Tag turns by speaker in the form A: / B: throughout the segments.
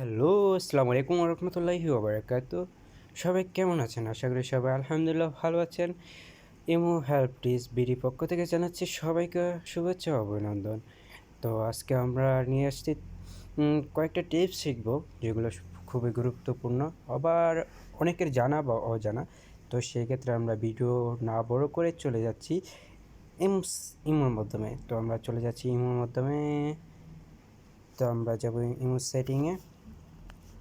A: Hello, আসসালামু আলাইকুম রহমতুল্লাহি ওবরাকাত সবাই কেমন আছেন? আশা করি সবাই আলহামদুলিল্লাহ ভালো আছেন। ইমো হেল্প টিস বিডি পক্ষ থেকে জানাচ্ছি সবাইকে শুভেচ্ছা অভিনন্দন। তো আজকে আমরা নিয়ে আসছি কয়েকটা টিপস শিখব, যেগুলো খুবই গুরুত্বপূর্ণ, আবার অনেকের জানা বা অজানা। তো সেই ক্ষেত্রে আমরা ভিডিও না বড় করে চলে যাচ্ছি ইমস ইমোর মাধ্যমে। তো আমরা চলে যাচ্ছি ইমোর মাধ্যমে। তো আমরা যাব ইমো সেটিংয়ে।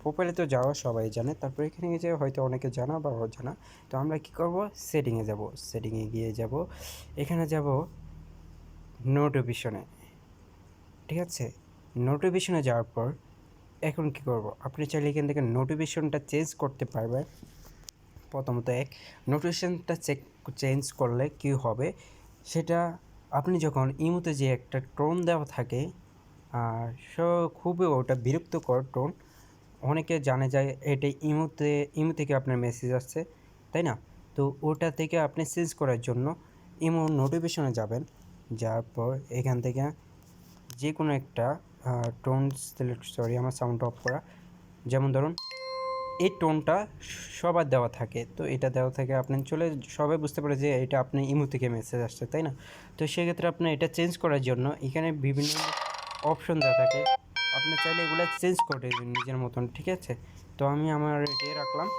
A: প্রোফাইলে তো যাওয়া সবাই জানে। তারপর এখানে গিয়ে হয়তো অনেকে জানা বা অজানা, তো আমরা কি করব? সেটিংয়ে যাব। সেটিংয়ে গিয়ে যাব। এখানে যাব নোটিফিকেশনে ঠিক আছে? নোটিফিকেশনে যাওয়ার পর এখন কি করব? আপনি চাইলে এখান থেকে নোটিফিকেশনটা চেঞ্জ করতে পারবেন। প্রথমত এক নোটিফিকেশনটা চেক চেঞ্জ করলে কি হবে? সেটা আপনি যখন ইমোতে যে একটা টোন দেওয়া থাকে আর খুবই ওটা বিরক্তকর টোন অনেকে জানে যায় এটা ইমোতে, ইমো থেকে আপনার মেসেজ আসছে, তাই না? তো ওটা থেকে আপনি চেঞ্জ করার জন্য ইমো নোটিফিকেশনে যাবেন, যাওয়ার পর এখান থেকে যে কোনো একটা টোন সিলেক্ট সরি আমার সাউন্ড অফ করা। যেমন ধরুন, এই টোনটা সবার দেওয়া থাকে, তো এটা দেওয়া থাকে আপনি চলে, সবাই বুঝতে পারে যে এটা আপনি ইমো থেকে মেসেজ আসছে, তাই না? তো সেক্ষেত্রে আপনি এটা চেঞ্জ করার জন্য এখানে বিভিন্ন অপশন দেওয়া থাকে। আপনি চাইলে এগুলো চেঞ্জ করে দেবেন নিজের মতন, ঠিক আছে? তো আমি আমার এটাই রাখলাম।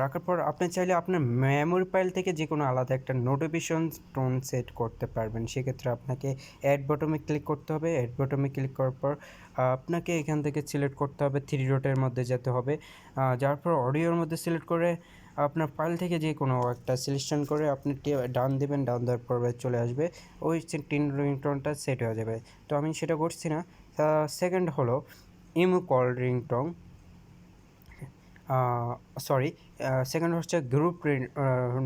A: রাখার পর আপনি চাইলে আপনার মেমোরি ফাইল থেকে যে কোনো আলাদা একটা নোটিফিকেশন টোন সেট করতে পারবেন। সেক্ষেত্রে আপনাকে অ্যাড বটমে ক্লিক করতে হবে। অ্যাড বটমে ক্লিক করার পর আপনাকে এখান থেকে সিলেক্ট করতে হবে থ্রি ডটের মধ্যে যেতে হবে। যার পর অডিওর মধ্যে সিলেক্ট করে আপনার ফাইল থেকে যে কোনো একটা সিলেকশন করে আপনি ডান দেবেন, ডান দেওয়ার পর চলে আসবে। ওই টিন রিংটোনটা সেট হয়ে যাবে। তো আমি সেটা করছি না। সেকেন্ড হলো Imo call ringtone sorry second হচ্ছে গ্রুপ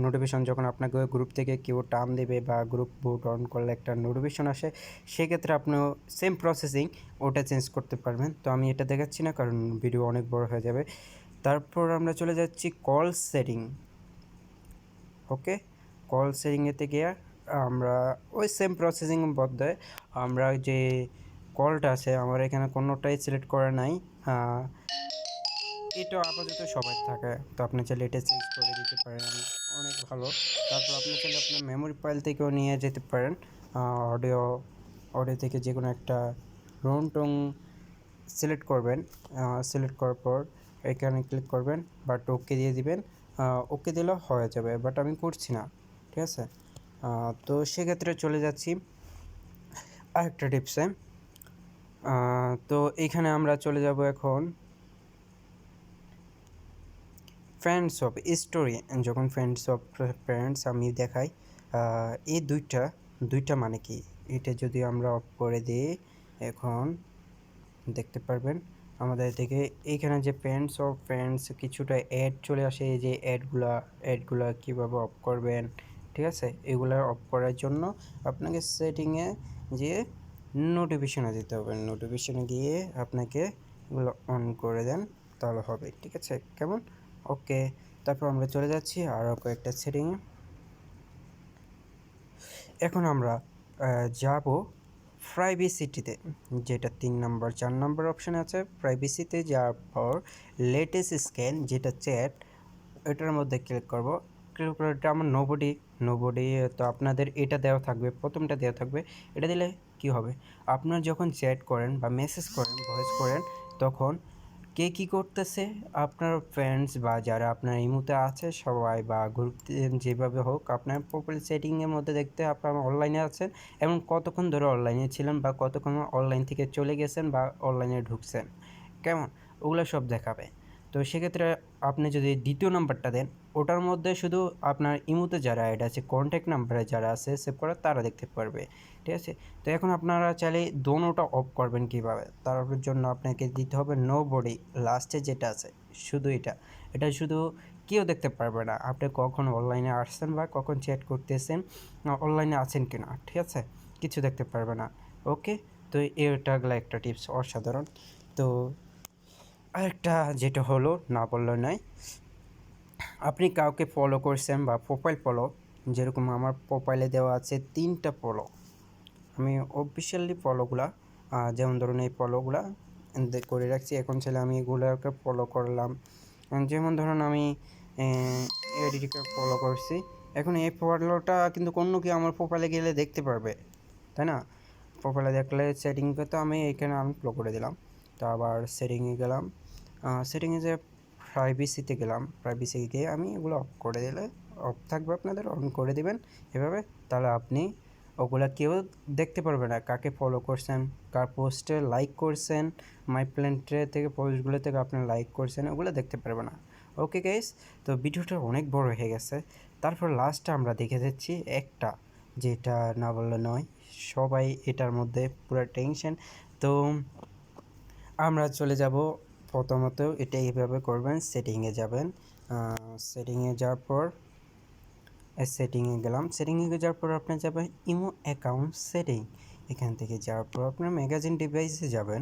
A: নোটিফিকেশন যখন আপনাকে গ্রুপ থেকে কেউ টান দেবে বা গ্রুপ বুট অন করলে একটা নোটিফিকেশন আসে, সেক্ষেত্রে আপনিও সেম প্রসেসিং ওটা চেঞ্জ করতে পারবেন। তো আমি এটা দেখাচ্ছি না, কারণ ভিডিও অনেক বড় হয়ে যাবে। তারপর আমরা চলে যাচ্ছি কল সেটিং ওকে কল সেটিংয়েতে গিয়ে আমরা ওই সেম প্রসেসিং মধ্যে আমরা যে কলটা আছে আমার এখানে কোনোটাই সিলেক্ট করা নাই। আহ, এটা আপাতত সবাই থাকে তো আপনি চাইলে এটা চেঞ্জ করে দিতে পারেন অনেক ভালো। তারপর আপনি চাইলে আপনার মেমোরি ফাইল থেকেও নিয়ে যেতে পারেন অডিও অডিও থেকে যে কোনো একটা রোন টং সিলেক্ট করবেন সিলেক্ট করার পর এখানে ক্লিক করবেন বাট ওকে দিয়ে দিবেন ওকে দিলেও হয়ে যাবে বাট আমি করছি না ঠিক আছে? তো সেক্ষেত্রে চলে যাচ্ছি আরেকটা টিপসে তো এইখানে আমরা চলে যাব এখন ফ্রেন্ডস অফ স্টোরি যখন ফ্রেন্ডস অফ ফ্রেন্ডস আমি দেখাই এই দুইটা দুইটা মানে কি? এটা যদি আমরা অফ করে দিই, এখন দেখতে পারবেন আমাদের থেকে এইখানে যে ফ্রেন্ডস অফ ফ্রেন্ডস কিছুটা অ্যাড চলে আসে যে অ্যাডগুলা অ্যাডগুলা কীভাবে অফ করবেন, ঠিক আছে? এগুলো অফ করার জন্য আপনাকে সেটিংয়ে যে নোটিফিকেশনে দিতে হবে। নোটিফিকেশনে গিয়ে আপনাকে এগুলো অন করে দেন, তাহলে হবে, ঠিক আছে? কেমন? ওকে, তারপর আমরা চলে যাচ্ছি আরও কয়েকটা সেটিংয়ে এখন আমরা যাব প্রাইভেসিটিতে যেটা তিন নম্বর, চার নম্বর অপশানে আছে। প্রাইভেসিতে যাওয়ার পর লেটেস্ট স্ক্যান যেটা চ্যাট এটার মধ্যে ক্লিক করব। ক্লিক করে এটা আমার নোবডি নোবডি তো আপনাদের এটা দেওয়া থাকবে, প্রথমটা দেওয়া থাকবে। এটা দিলে কি হবে? আপনার যখন চ্যাট করেন বা মেসেজ করেন, ভয়েস করেন, তখন কে কী করতেছে? আপনার ফ্রেন্ডস বা যারা আপনার ইমুতে আছে, সবাই বা গ্রুপ যেভাবে হোক, আপনার প্রোফাইল সেটিংয়ের মধ্যে দেখতে আপনার অনলাইনে আছেন এবং কতক্ষণ ধরে অনলাইনে ছিলেন বা কতক্ষণ অনলাইন থেকে চলে গেছেন বা অনলাইনে ঢুকছেন। কেমন? ওগুলো সব দেখাবে। তো সেক্ষেত্রে আপনি যদি দ্বিতীয় নাম্বারটা দেন, ওটার মধ্যে শুধু আপনার ইমুতে যারা অ্যাড আছে কন্ট্যাক্ট নাম্বারে যারা আছে সেভ করা, তারা দেখতে পারবে, ঠিক আছে? তো এখন আপনারা চাইলে দোনোটা অফ করবেন কীভাবে? তার জন্য আপনাকে দিতে হবে নো বডি লাস্টে যেটা আছে, শুধু এটা। এটা শুধু কেউ দেখতে পারবে না। আপনি কখন অনলাইনে আসছেন বা কখন চ্যাট করতেছেন অনলাইনে আছেন কি না ঠিক আছে? কিছু দেখতে পারবে না। ওকে তো এটা গেলো একটা টিপস অসাধারণ। তো আরেকটা যেটা হলো, না বললে নয় আপনি কাউকে ফলো করছেন বা প্রোফাইল ফলো যেরকম আমার প্রোফাইলে দেওয়া আছে তিনটা ফলো আমি অফিসিয়ালি ফলোগুলা যেমন ধরুন এই ফলোগুলা করে রাখছি। এখন ছেলে আমি এগুলোকে ফলো করলাম। যেমন ধরুন আমি এডিটকে ফলো করছি। এখন এই ফলোটা কিন্তু অন্য কি আমার প্রোফাইলে গেলে দেখতে পারবে, তাই না? প্রোফাইলে দেখলে সেটিংকে তো আমি এখানে আনফ্লো করে দিলাম। তো আবার সেটিংয়ে গেলাম। সেটিংয়ে যে প্রাইভেসিতে গেলাম প্রাইভেসি গিয়ে আমি এগুলো অফ করে দিলে অফ থাকবে আপনাদের অন করে দিবেন। এভাবে তাহলে আপনি ওগুলা কেউ দেখতে পারবে না। কাকে ফলো করছেন, কার পোস্টে লাইক করছেন মাই প্ল্যান্টে থেকে পোস্টগুলো থেকে আপনি লাইক করছেন, ওগুলো দেখতে পারবে না। ওকে গাইস তো ভিডিওটা অনেক বড় হয়ে গেছে। তারপর লাস্টে আমরা দেখে যাচ্ছি একটা, যেটা না বললে নয়, সবাই এটার মধ্যে পুরো টেনশন তো আমরা চলে যাব প্রথমত এটা এইভাবে করবেন সেটিংয়ে যাবেন। সেটিংয়ে যাওয়ার পর সেটিংয়ে গেলাম। সেটিংয়ে যাওয়ার পর আপনি যাবেন ইমো অ্যাকাউন্ট সেটিং। এখান থেকে যাওয়ার পর আপনার ম্যাগাজিন ডিভাইসে যাবেন।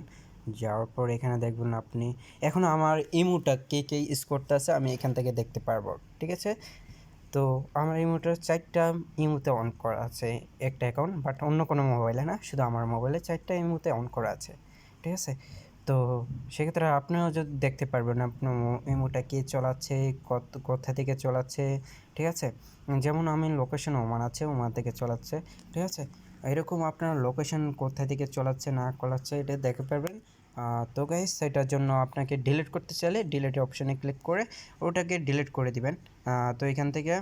A: যাওয়ার পর এখানে দেখবেন আপনি, এখন আমার ইমোটা কে কে ইউজ করতে আছে আমি এখান থেকে দেখতে পারব, ঠিক আছে? তো আমার ইমোটার চারটা ইমোতে অন করা আছে, একটা অ্যাকাউন্ট, বাট অন্য কোনো মোবাইলে না, শুধু আমার মোবাইলে চারটা ইমোতে অন করা আছে, ঠিক আছে? তো সেক্ষেত্রে আপনিও যদি দেখতে পারবেন আপনার ইমোটা কে চলাচ্ছে, কত, কোথা থেকে চলাচ্ছে, ঠিক আছে? যেমন আমি লোকেশন ওমান আছে, ওমান থেকে চলাচ্ছে, ঠিক আছে? এরকম আপনার লোকেশন কোথা থেকে চলাচ্ছে, না চালাচ্ছে, এটা দেখতে পারবেন। তো গাইস সেটার জন্য আপনাকে ডিলিট করতে চাইলে ডিলিট অপশানে ক্লিক করে ওটাকে ডিলিট করে দিবেন। তো এখান থেকে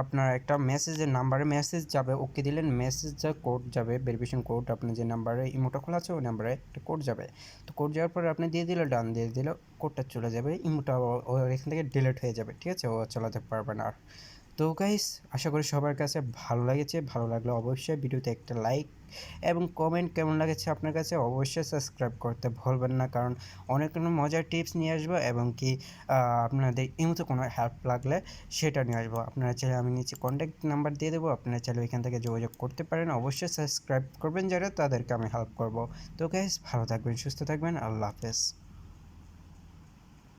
A: আপনার একটা মেসেজের নাম্বারে মেসেজ যাবে ওকে দিলেন মেসেজ যা কোড যাবে ভেরিফিকেশন কোড আপনি যে নাম্বারে ইমোটা খোলা আছে, ওই নাম্বারে একটা কোড যাবে। তো কোড যাওয়ার পরে আপনি দিয়ে দিলে ডান দিয়ে দিলে কোডটা চলে যাবে ইমোটা এখান থেকে ডিলিট হয়ে যাবে, ঠিক আছে? ও চালাতে পারবেন আর। তো গাইস আশা করি সবার কাছে ভালো লেগেছে। ভালো লাগলে অবশ্যই ভিডিওতে একটা লাইক এবং কমেন্ট কেমন লাগেছে আপনার কাছে অবশ্যই সাবস্ক্রাইব করতে ভুলবেন না। কারণ অনেক মজার টিপস নিয়ে আসব এবং কি আপনাদের ইমোতে কোনো হেল্প লাগলে সেটা নিয়ে আসব। আপনারা চাইলে আমি নিচে কন্ট্যাক্ট নাম্বার দিয়ে দেবো। আপনারা চাইলে এখান থেকে যোগাযোগ করতে পারেন। অবশ্যই সাবস্ক্রাইব করবেন যারা, তাদেরকে আমি হেল্প করব। তো গাইস ভালো থাকবেন, সুস্থ থাকবেন। আল্লাহ হাফেজ।